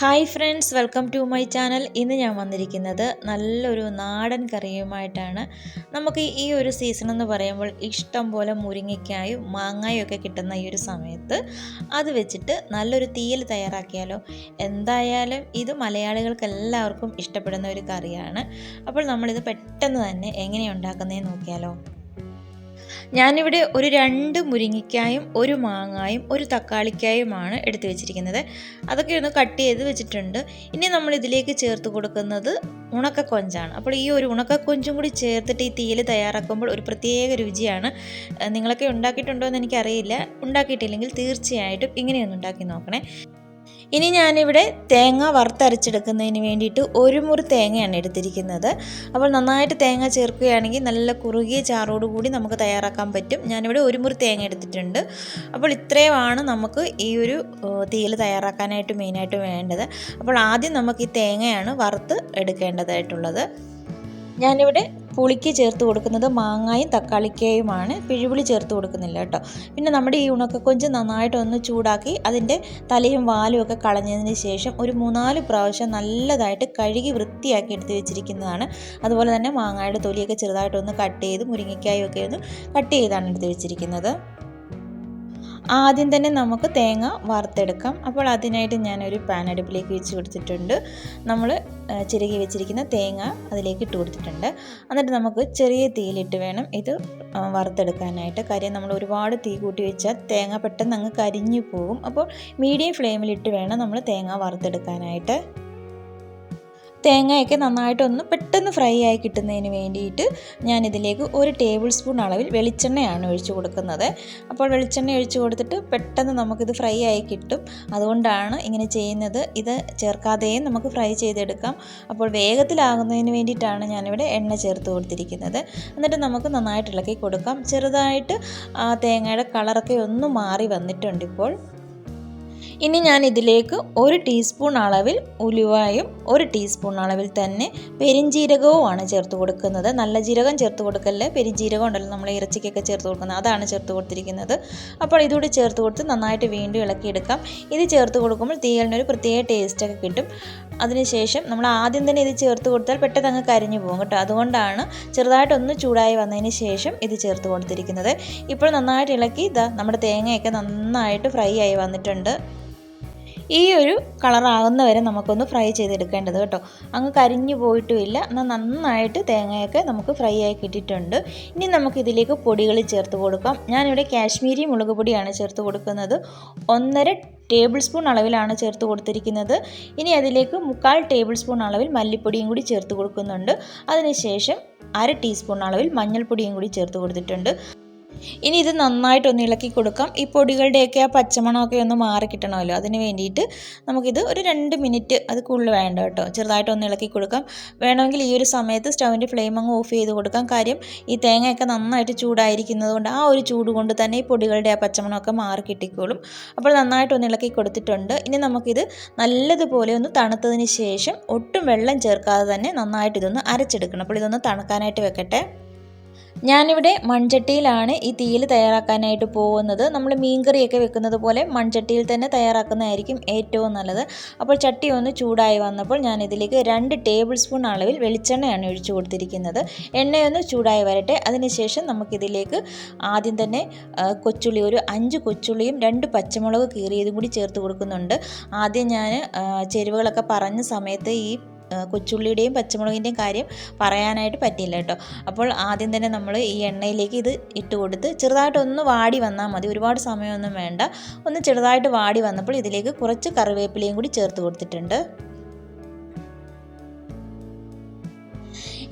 Hi friends welcome to my channel. ഇന്ന് ഞാൻ വന്നിരിക്കുന്നത് നല്ലൊരു നാടൻ കറിയുമായിട്ടാണ്. നമുക്ക് ഈ ഒരു സീസൺ എന്ന് പറയുമ്പോൾ ഇഷ്ടം പോലെ മുരിങ്ങയ്ക്കായും മാങ്ങായും ഒക്കെ കിട്ടുന്ന ഈ ഒരു സമയത്ത് അത് വെച്ചിട്ട് നല്ലൊരു തീയൽ തയ്യാറാക്കിയാലോ? എന്തായാലും ഇത് മലയാളികൾക്ക് എല്ലാവർക്കും ഇഷ്ടപ്പെടുന്ന ഒരു കറിയാണ്. അപ്പോൾ നമ്മളിത് പെട്ടെന്ന് തന്നെ എങ്ങനെയാണ് ഉണ്ടാക്കുന്നതെന്ന് നോക്കിയാലോ? ഞാനിവിടെ ഒരു രണ്ട് മുരിങ്ങയ്ക്കായും ഒരു മാങ്ങായും ഒരു തക്കാളിക്കായുമാണ് എടുത്തു വെച്ചിരിക്കുന്നത്. അതൊക്കെ ഒന്ന് കട്ട് ചെയ്ത് വെച്ചിട്ടുണ്ട്. ഇനി നമ്മൾ ഇതിലേക്ക് ചേർത്ത് കൊടുക്കുന്നത് ഉണക്കക്കൊഞ്ചാണ്. അപ്പോൾ ഈ ഒരു ഉണക്കക്കൊഞ്ചും കൂടി ചേർത്തിട്ട് ഈ തീയിൽ തയ്യാറാക്കുമ്പോൾ ഒരു പ്രത്യേക രുചിയാണ്. നിങ്ങളൊക്കെ ഉണ്ടാക്കിയിട്ടുണ്ടോ എന്ന് എനിക്കറിയില്ല. ഉണ്ടാക്കിയിട്ടില്ലെങ്കിൽ തീർച്ചയായിട്ടും ഇങ്ങനെയൊന്ന് ഉണ്ടാക്കി നോക്കണേ. ഇനി ഞാനിവിടെ തേങ്ങ വറുത്തരച്ചെടുക്കുന്നതിന് വേണ്ടിയിട്ട് ഒരു മുറി തേങ്ങയാണ് എടുത്തിരിക്കുന്നത്. അപ്പോൾ നന്നായിട്ട് തേങ്ങ ചേർക്കുകയാണെങ്കിൽ നല്ല കുറുകിയ ചാറോട് കൂടി നമുക്ക് തയ്യാറാക്കാൻ പറ്റും. ഞാനിവിടെ ഒരു മുറി തേങ്ങ എടുത്തിട്ടുണ്ട്. അപ്പോൾ ഇത്രയുമാണ് നമുക്ക് ഈ ഒരു തീയിൽ തയ്യാറാക്കാനായിട്ട് മെയിനായിട്ട് വേണ്ടത്. അപ്പോൾ ആദ്യം നമുക്ക് ഈ തേങ്ങയാണ് വറുത്ത് എടുക്കേണ്ടതായിട്ടുള്ളത്. ഞാനിവിടെ പുളിക്ക് ചേർത്ത് കൊടുക്കുന്നത് മാങ്ങായും തക്കാളിക്കയുമാണ്. പിഴിപുളി ചേർത്ത് കൊടുക്കുന്നില്ല കേട്ടോ. പിന്നെ നമ്മുടെ ഈ ഉണക്കക്കൊഞ്ച് നന്നായിട്ടൊന്ന് ചൂടാക്കി അതിന്റെ തലയും വാലും ഒക്കെ കളഞ്ഞതിന് ശേഷം ഒരു മൂന്നാൽ പ്രാവശ്യം നല്ലതായിട്ട് കഴുകി വൃത്തിയാക്കി എടുത്ത് വെച്ചിരിക്കുന്നതാണ്. അതുപോലെ തന്നെ മാങ്ങായുടെ തൊലിയൊക്കെ ചെറുതായിട്ടൊന്ന് കട്ട് ചെയ്ത് മുരിങ്ങയ്ക്കായും ഒക്കെ ഒന്ന് കട്ട് ചെയ്താണ് എടുത്ത് വെച്ചിരിക്കുന്നത്. ആദ്യം തന്നെ നമുക്ക് തേങ്ങ വറുത്തെടുക്കാം. അപ്പോൾ അതിനായിട്ട് ഞാനൊരു പാൻ അടുപ്പിലേക്ക് വെച്ച് കൊടുത്തിട്ടുണ്ട്. നമ്മൾ ചിരകി വെച്ചിരിക്കുന്ന തേങ്ങ അതിലേക്ക് ഇട്ട് കൊടുത്തിട്ടുണ്ട്. എന്നിട്ട് നമുക്ക് ചെറിയ തീയിലിട്ട് വേണം ഇത് വറുത്തെടുക്കാനായിട്ട്. കാര്യം നമ്മൾ ഒരുപാട് തീ കൂട്ടി വെച്ചാൽ തേങ്ങ പെട്ടെന്ന് അങ്ങ് കരിഞ്ഞു പോകും. അപ്പോൾ മീഡിയം ഫ്ലെയിമിലിട്ട് വേണം നമ്മൾ തേങ്ങ വറുത്തെടുക്കാനായിട്ട്. തേങ്ങയൊക്കെ നന്നായിട്ടൊന്ന് പെട്ടെന്ന് ഫ്രൈ ആയി കിട്ടുന്നതിന് വേണ്ടിയിട്ട് ഞാൻ ഇതിലേക്ക് ഒരു ടേബിൾ സ്പൂൺ അളവിൽ വെളിച്ചെണ്ണയാണ് ഒഴിച്ചു കൊടുക്കുന്നത്. അപ്പോൾ വെളിച്ചെണ്ണ ഒഴിച്ചു കൊടുത്തിട്ട് പെട്ടെന്ന് നമുക്കിത് ഫ്രൈ ആയി കിട്ടും. അതുകൊണ്ടാണ് ഇങ്ങനെ ചെയ്യുന്നത്. ഇത് ചേർക്കാതെയും നമുക്ക് ഫ്രൈ ചെയ്തെടുക്കാം. അപ്പോൾ വേഗത്തിലാകുന്നതിന് വേണ്ടിയിട്ടാണ് ഞാനിവിടെ എണ്ണ ചേർത്ത് കൊടുത്തിരിക്കുന്നത്. എന്നിട്ട് നമുക്ക് നന്നായിട്ട് ഇളക്കി കൊടുക്കാം. ചെറുതായിട്ട് തേങ്ങയുടെ കളറൊക്കെ ഒന്ന് മാറി വന്നിട്ടുണ്ട് ഇപ്പോൾ. ഇനി ഞാൻ ഇതിലേക്ക് ഒരു ടീസ്പൂൺ അളവിൽ ഉലുവായും ഒരു ടീസ്പൂൺ അളവിൽ തന്നെ പെരിഞ്ജീരകവുമാണ് ചേർത്ത് കൊടുക്കുന്നത്. നല്ല ജീരകം ചേർത്ത് കൊടുക്കല്ലേ? പെരിഞ്ജീരകം ഉണ്ടല്ലോ നമ്മൾ ഇറച്ചിക്കൊക്കെ ചേർത്ത് കൊടുക്കുന്നത്. അതാണ് ചേർത്ത് കൊടുത്തിരിക്കുന്നത്. അപ്പോൾ ഇതുകൂടി ചേർത്ത് കൊടുത്ത് നന്നായിട്ട് വീണ്ടും ഇളക്കിയെടുക്കാം. ഇത് ചേർത്ത് കൊടുക്കുമ്പോൾ തീയലിനൊരു പ്രത്യേക ടേസ്റ്റൊക്കെ കിട്ടും. അതിനുശേഷം നമ്മൾ ആദ്യം തന്നെ ഇത് ചേർത്ത് കൊടുത്താൽ പെട്ടെന്ന് അങ്ങ് കരിഞ്ഞു പോകും കേട്ടോ. അതുകൊണ്ടാണ് ചെറുതായിട്ടൊന്ന് ചൂടായി വന്നതിന് ശേഷം ഇത് ചേർത്ത് കൊടുത്തിരിക്കുന്നത്. ഇപ്പോൾ നന്നായിട്ട് ഇളക്കി ഇതാ നമ്മുടെ തേങ്ങയൊക്കെ നന്നായിട്ട് ഫ്രൈ ആയി വന്നിട്ടുണ്ട്. ഈ ഒരു കളറാകുന്ന വരെ നമുക്കൊന്ന് ഫ്രൈ ചെയ്തെടുക്കേണ്ടത് കേട്ടോ. അങ്ങ് കരിഞ്ഞു പോയിട്ടുമില്ല. എന്നാൽ നന്നായിട്ട് തേങ്ങയൊക്കെ നമുക്ക് ഫ്രൈ ആയി കിട്ടിയിട്ടുണ്ട്. ഇനി നമുക്ക് ഇതിലേക്ക് പൊടികൾ ചേർത്ത് കൊടുക്കാം. ഞാനിവിടെ കാശ്മീരി മുളക് പൊടിയാണ് ചേർത്ത് കൊടുക്കുന്നത്. ഒന്നര ടേബിൾ സ്പൂൺ അളവിലാണ് ചേർത്ത് കൊടുത്തിരിക്കുന്നത്. ഇനി അതിലേക്ക് മുക്കാൽ ടേബിൾ സ്പൂൺ അളവിൽ മല്ലിപ്പൊടിയും കൂടി ചേർത്ത് കൊടുക്കുന്നുണ്ട്. അതിനുശേഷം അര ടീസ്പൂൺ അളവിൽ മഞ്ഞൾപ്പൊടിയും കൂടി ചേർത്ത് കൊടുത്തിട്ടുണ്ട്. ഇനി ഇത് നന്നായിട്ടൊന്ന് ഇളക്കി കൊടുക്കാം. ഈ പൊടികളുടെയൊക്കെ ആ പച്ചമണമൊക്കെ ഒന്ന് മാറി കിട്ടണമല്ലോ. അതിന് വേണ്ടിയിട്ട് നമുക്കിത് ഒരു രണ്ട് മിനിറ്റ് അത് കൂടുതൽ വേണ്ട കേട്ടോ. ചെറുതായിട്ടൊന്ന് ഇളക്കി കൊടുക്കാം. വേണമെങ്കിൽ ഈ ഒരു സമയത്ത് സ്റ്റൗവിന്റെ ഫ്ലെയിം അങ്ങ് ഓഫ് ചെയ്ത് കൊടുക്കാം. കാര്യം ഈ തേങ്ങയൊക്കെ നന്നായിട്ട് ചൂടായിരിക്കുന്നത് കൊണ്ട് ആ ഒരു ചൂട് കൊണ്ട് തന്നെ ഈ പൊടികളുടെ ആ പച്ചമണമൊക്കെ മാറി കിട്ടിക്കോളും. അപ്പോൾ നന്നായിട്ടൊന്ന് ഇളക്കി കൊടുത്തിട്ടുണ്ട്. ഇനി നമുക്കിത് നല്ലതുപോലെ ഒന്ന് തണുത്തതിന് ശേഷം ഒട്ടും വെള്ളം ചേർക്കാതെ തന്നെ നന്നായിട്ട് ഇതൊന്ന് അരച്ചെടുക്കണം. അപ്പോൾ ഇതൊന്ന് തണുക്കാനായിട്ട് വെക്കട്ടെ. ഞാനിവിടെ മൺചട്ടിയിലാണ് ഈ തീയിൽ തയ്യാറാക്കാനായിട്ട് പോകുന്നത്. നമ്മൾ മീൻകറിയൊക്കെ വെക്കുന്നത് പോലെ മൺചട്ടിയിൽ തന്നെ തയ്യാറാക്കുന്നതായിരിക്കും ഏറ്റവും നല്ലത്. അപ്പോൾ ചട്ടി ഒന്ന് ചൂടായി വന്നപ്പോൾ ഞാൻ ഇതിലേക്ക് രണ്ട് ടേബിൾ സ്പൂൺ അളവിൽ വെളിച്ചെണ്ണയാണ് ഒഴിച്ചു കൊടുത്തിരിക്കുന്നത്. എണ്ണയൊന്ന് ചൂടായി വരട്ടെ. അതിനുശേഷം നമുക്കിതിലേക്ക് ആദ്യം തന്നെ കൊച്ചുള്ളി ഒരു അഞ്ച് കൊച്ചുള്ളിയും രണ്ട് പച്ചമുളക് കീറിയതും കൂടി ചേർത്ത് കൊടുക്കുന്നുണ്ട്. ആദ്യം ഞാൻ ചേരുവകളൊക്കെ പറഞ്ഞ സമയത്ത് ഈ കൊച്ചുള്ളിയുടെയും പച്ചമുളകിന്റെയും കാര്യം പറയാനായിട്ട് പറ്റില്ല കേട്ടോ. അപ്പോൾ ആദ്യം തന്നെ നമ്മൾ ഈ എണ്ണയിലേക്ക് ഇത് ഇട്ട് കൊടുത്ത് ചെറുതായിട്ടൊന്ന് വാടി വന്നാൽ മതി. ഒരുപാട് സമയമൊന്നും വേണ്ട. ഒന്ന് ചെറുതായിട്ട് വാടി വന്നപ്പോൾ ഇതിലേക്ക് കുറച്ച് കറിവേപ്പിലയും കൂടി ചേർത്ത് കൊടുത്തിട്ടുണ്ട്.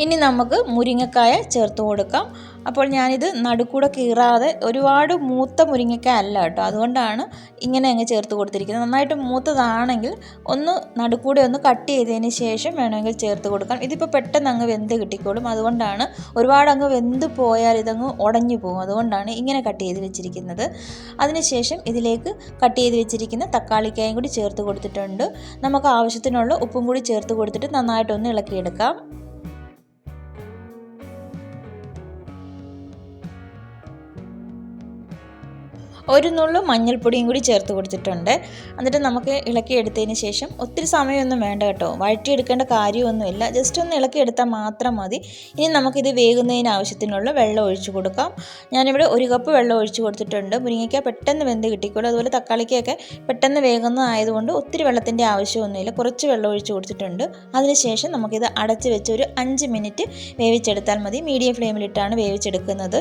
ഇനി നമുക്ക് മുരിങ്ങക്കായ ചേർത്ത് കൊടുക്കാം. അപ്പോൾ ഞാനിത് നടുക്കൂടെ കീറാതെ ഒരുപാട് മൂത്ത മുരിങ്ങയ്ക്ക അല്ല കേട്ടോ. അതുകൊണ്ടാണ് ഇങ്ങനെ അങ്ങ് ചേർത്ത് കൊടുത്തിരിക്കുന്നത്. നന്നായിട്ട് മൂത്തതാണെങ്കിൽ ഒന്ന് നടുക്കൂടെ ഒന്ന് കട്ട് ചെയ്തതിന് ശേഷം വേണമെങ്കിൽ ചേർത്ത് കൊടുക്കാം. ഇതിപ്പോൾ പെട്ടെന്ന് അങ്ങ് വെന്ത് കിട്ടിക്കോളും. അതുകൊണ്ടാണ് ഒരുപാട് അങ്ങ് വെന്ത് പോയാൽ ഇതങ്ങ് ഉടഞ്ഞു പോകും. അതുകൊണ്ടാണ് ഇങ്ങനെ കട്ട് ചെയ്ത് വെച്ചിരിക്കുന്നത്. അതിനുശേഷം ഇതിലേക്ക് കട്ട് ചെയ്ത് വെച്ചിരിക്കുന്ന തക്കാളിക്കായും കൂടി ചേർത്ത് കൊടുത്തിട്ടുണ്ട്. നമുക്ക് ആവശ്യത്തിനുള്ള ഉപ്പും കൂടി ചേർത്ത് കൊടുത്തിട്ട് നന്നായിട്ടൊന്ന് ഇളക്കിയെടുക്കാം. ഒരു നുള്ളു മഞ്ഞൾപ്പൊടിയും കൂടി ചേർത്ത് കൊടുത്തിട്ടുണ്ട്. എന്നിട്ട് നമുക്ക് ഇളക്കി എടുത്തതിന് ശേഷം ഒത്തിരി സമയമൊന്നും വേണ്ട കേട്ടോ. വഴറ്റിയെടുക്കേണ്ട കാര്യമൊന്നുമില്ല. ജസ്റ്റ് ഒന്ന് ഇളക്കി എടുത്താൽ മാത്രം മതി. ഇനി നമുക്കിത് വേകുന്നതിന് ആവശ്യത്തിനുള്ള വെള്ളം ഒഴിച്ചു കൊടുക്കാം. ഞാനിവിടെ ഒരു കപ്പ് വെള്ളം ഒഴിച്ചു കൊടുത്തിട്ടുണ്ട്. മുരിങ്ങയ്ക്ക പെട്ടെന്ന് വെന്ത് കിട്ടിക്കോളും. അതുപോലെ തക്കാളിക്കൊക്കെ പെട്ടെന്ന് വേകുന്നതായതുകൊണ്ട് ഒത്തിരി വെള്ളത്തിന്റെ ആവശ്യമൊന്നുമില്ല. കുറച്ച് വെള്ളം ഒഴിച്ചു കൊടുത്തിട്ടുണ്ട്. അതിനുശേഷം നമുക്കിത് അടച്ച് വെച്ച് ഒരു അഞ്ച് മിനിറ്റ് വേവിച്ചെടുത്താൽ മതി. മീഡിയം ഫ്ലെയിമിലിട്ടാണ് വേവിച്ചെടുക്കുന്നത്.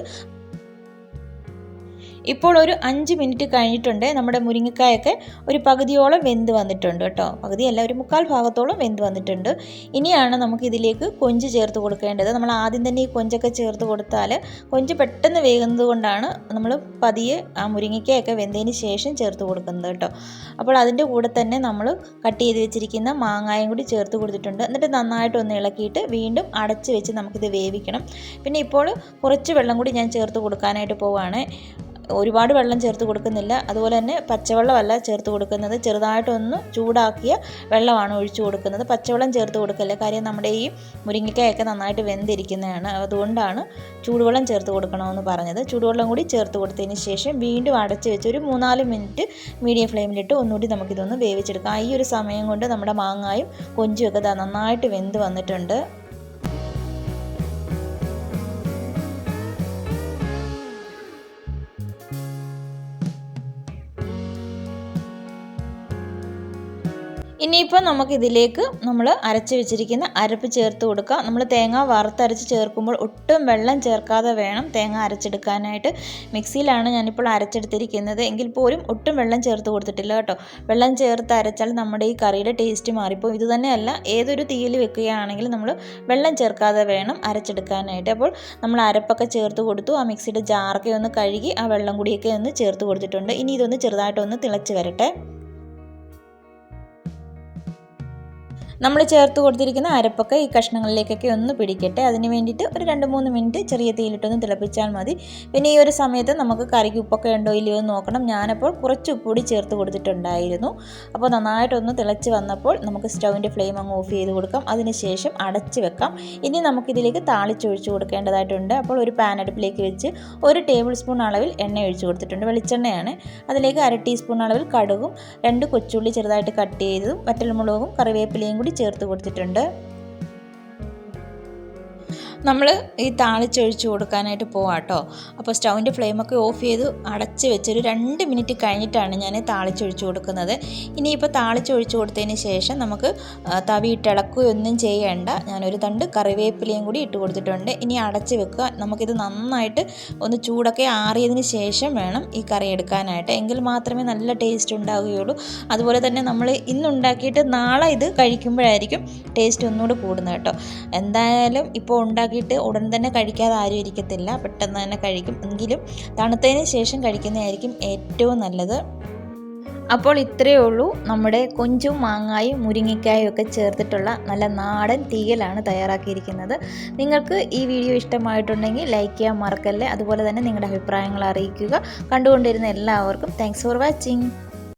ഇപ്പോൾ ഒരു അഞ്ച് മിനിറ്റ് കഴിഞ്ഞിട്ടുണ്ട്. നമ്മുടെ മുരിങ്ങക്കായൊക്കെ ഒരു പകുതിയോളം വെന്ത് വന്നിട്ടുണ്ട് കേട്ടോ. പകുതിയല്ല ഒരു മുക്കാൽ ഭാഗത്തോളം വെന്ത് വന്നിട്ടുണ്ട്. ഇനിയാണ് നമുക്ക് ഇതിലേക്ക് കൊഞ്ച് ചേർത്ത് കൊടുക്കേണ്ടത്. നമ്മൾ ആദ്യം തന്നെ ഈ കൊഞ്ചൊക്കെ ചേർത്ത് കൊടുത്താൽ കൊഞ്ച് പെട്ടെന്ന് വേകുന്നത് കൊണ്ടാണ് നമ്മൾ പതിയെ ആ മുരിങ്ങക്കായൊക്കെ വെന്തതിന് ശേഷം ചേർത്ത് കൊടുക്കുന്നത് കേട്ടോ. അപ്പോൾ അതിന്റെ കൂടെ തന്നെ നമ്മൾ കട്ട് ചെയ്ത് വെച്ചിരിക്കുന്ന മാങ്ങായും കൂടി ചേർത്ത് കൊടുത്തിട്ടുണ്ട്. എന്നിട്ട് നന്നായിട്ട് ഒന്ന് ഇളക്കിയിട്ട് വീണ്ടും അടച്ച് വെച്ച് നമുക്കിത് വേവിക്കണം. പിന്നെ ഇപ്പോൾ കുറച്ച് വെള്ളം കൂടി ഞാൻ ചേർത്ത് കൊടുക്കാനായിട്ട് പോവുകയാണ് ഒരുപാട് വെള്ളം ചേർത്ത് കൊടുക്കുന്നില്ല. അതുപോലെ തന്നെ പച്ചവെള്ളമല്ല ചേർത്ത് കൊടുക്കുന്നത്. ചെറുതായിട്ടൊന്ന് ചൂടാക്കിയ വെള്ളമാണ് ഒഴിച്ചു കൊടുക്കുന്നത്. പച്ചവെള്ളം ചേർത്ത് കൊടുക്കല്ല? കാര്യം നമ്മുടെ ഈ മുരിങ്ങയ്ക്കായൊക്കെ നന്നായിട്ട് വെന്തിരിക്കുന്നതാണ്. അതുകൊണ്ടാണ് ചൂടുവെള്ളം ചേർത്ത് കൊടുക്കണമെന്ന് പറഞ്ഞത്. ചൂടുവെള്ളം കൂടി ചേർത്ത് കൊടുത്തതിന് ശേഷം വീണ്ടും അടച്ച് വെച്ച് ഒരു മൂന്നാൽ മിനിറ്റ് മീഡിയം ഫ്ലെയിമിലിട്ട് ഒന്നുകൂടി നമുക്കിതൊന്ന് വേവിച്ചെടുക്കാം. ഈ ഒരു സമയം കൊണ്ട് നമ്മുടെ മാങ്ങായും കൊഞ്ചും ഒക്കെ നന്നായിട്ട് വെന്ത് വന്നിട്ടുണ്ട്. ഇനിയിപ്പോൾ നമുക്കിതിലേക്ക് നമ്മൾ അരച്ച് വെച്ചിരിക്കുന്ന അരപ്പ് ചേർത്ത് കൊടുക്കാം നമ്മൾ തേങ്ങ വറുത്തരച്ച് ചേർക്കുമ്പോൾ ഒട്ടും വെള്ളം ചേർക്കാതെ വേണം തേങ്ങ അരച്ചെടുക്കാനായിട്ട്. മിക്സിയിലാണ് ഞാനിപ്പോൾ അരച്ചെടുത്തിരിക്കുന്നത്. എങ്കിൽ പോലും ഒട്ടും വെള്ളം ചേർത്ത് കൊടുത്തിട്ടില്ല കേട്ടോ. വെള്ളം ചേർത്ത് അരച്ചാൽ നമ്മുടെ ഈ കറിയുടെ ടേസ്റ്റ് മാറിപ്പോൾ ഇത് തന്നെയല്ല ഏതൊരു തീയിൽ വെക്കുകയാണെങ്കിലും നമ്മൾ വെള്ളം ചേർക്കാതെ വേണം അരച്ചെടുക്കാനായിട്ട്. അപ്പോൾ നമ്മൾ അരപ്പൊക്കെ ചേർത്ത് കൊടുത്തു. ആ മിക്സിയുടെ ജാറൊക്കെ ഒന്ന് കഴുകി ആ വെള്ളം കൂടിയൊക്കെ ഒന്ന് ചേർത്ത് കൊടുത്തിട്ടുണ്ട്. ഇനി ഇതൊന്ന് ചെറുതായിട്ടൊന്ന് തിളച്ച് വരട്ടെ. നമ്മൾ ചേർത്ത് കൊടുത്തിരിക്കുന്ന അരപ്പൊക്കെ ഈ കഷ്ണങ്ങളിലേക്കൊക്കെ ഒന്ന് പിടിക്കട്ടെ. അതിന് വേണ്ടിയിട്ട് ഒരു രണ്ട് മൂന്ന് മിനിറ്റ് ചെറിയ തീയിലിട്ടൊന്ന് തിളപ്പിച്ചാൽ മതി. പിന്നെ ഈ ഒരു സമയത്ത് നമുക്ക് കറിക്ക് ഉപ്പൊക്കെ ഉണ്ടോ ഇല്ലയോ എന്ന് നോക്കണം. ഞാനപ്പോൾ കുറച്ച് ഉപ്പുകൂടി ചേർത്ത് കൊടുത്തിട്ടുണ്ടായിരുന്നു. അപ്പോൾ നന്നായിട്ടൊന്ന് തിളച്ച് വന്നപ്പോൾ നമുക്ക് സ്റ്റൗവിന്റെ ഫ്ലെയിം അങ്ങ് ഓഫ് ചെയ്ത് കൊടുക്കാം. അതിനുശേഷം അടച്ച് വെക്കാം. ഇനി നമുക്കിതിലേക്ക് താളിച്ചൊഴിച്ച് കൊടുക്കേണ്ടതായിട്ടുണ്ട്. അപ്പോൾ ഒരു പാൻ അടുപ്പിലേക്ക് വെച്ച് ഒരു ടേബിൾ സ്പൂൺ അളവിൽ എണ്ണ ഒഴിച്ച് കൊടുത്തിട്ടുണ്ട്. വെളിച്ചെണ്ണയാണ്. അതിലേക്ക് അര ടീസ്പൂൺ അളവിൽ കടുകും രണ്ട് കൊച്ചുള്ളി ചെറുതായിട്ട് കട്ട് ചെയ്തതും വറ്റൽമുളകും കറിവേപ്പിലയും ചേർത്ത് കൊടുത്തിട്ടുണ്ട്. നമ്മൾ ഈ താളിച്ചൊഴിച്ച് കൊടുക്കാനായിട്ട് പോവാം കേട്ടോ അപ്പോൾ സ്റ്റൗവിന്റെ ഫ്ലെയിമൊക്കെ ഓഫ് ചെയ്ത് അടച്ച് വെച്ചൊരു രണ്ട് മിനിറ്റ് കഴിഞ്ഞിട്ടാണ് ഞാൻ താളിച്ചൊഴിച്ച് കൊടുക്കുന്നത്. ഇനിയിപ്പോൾ താളിച്ചൊഴിച്ച് കൊടുത്തതിന് ശേഷം നമുക്ക് തവി ഇട്ടിളക്കുകയൊന്നും ചെയ്യേണ്ട. ഞാനൊരു തണ്ട് കറിവേപ്പിലയും കൂടി ഇട്ട് കൊടുത്തിട്ടുണ്ട്. ഇനി അടച്ച് വെക്കുക. നമുക്കിത് നന്നായിട്ട് ഒന്ന് ചൂടൊക്കെ ആറിയതിന് ശേഷം വേണം ഈ കറി എടുക്കാനായിട്ട്. എങ്കിൽ മാത്രമേ നല്ല ടേസ്റ്റ് ഉണ്ടാവുകയുള്ളൂ. അതുപോലെ തന്നെ നമ്മൾ ഇന്നുണ്ടാക്കിയിട്ട് നാളെ ഇത് കഴിക്കുമ്പോഴായിരിക്കും ടേസ്റ്റ് ഒന്നുകൂടി കൂടുന്നത് കേട്ടോ. എന്തായാലും ഇപ്പോൾ ഉണ്ടാക്കി ഉണ്ടാക്കിയിട്ട് ഉടൻ തന്നെ കഴിക്കാതെ ആരും ഇരിക്കത്തില്ല. പെട്ടെന്ന് തന്നെ കഴിക്കും. എങ്കിലും തണുത്തതിന് ശേഷം കഴിക്കുന്നതായിരിക്കും ഏറ്റവും നല്ലത്. അപ്പോൾ ഇത്രയേ ഉള്ളൂ. നമ്മുടെ കൊഞ്ചും മാങ്ങായും മുരിങ്ങിക്കായും ഒക്കെ ചേർത്തിട്ടുള്ള നല്ല നാടൻ തീയലാണ് തയ്യാറാക്കിയിരിക്കുന്നത്. നിങ്ങൾക്ക് ഈ വീഡിയോ ഇഷ്ടമായിട്ടുണ്ടെങ്കിൽ ലൈക്ക് ചെയ്യാൻ മറക്കല്ലേ? അതുപോലെ തന്നെ നിങ്ങളുടെ അഭിപ്രായങ്ങൾ അറിയിക്കുക. കണ്ടുകൊണ്ടിരുന്ന എല്ലാവർക്കും താങ്ക്സ് ഫോർ വാച്ചിങ്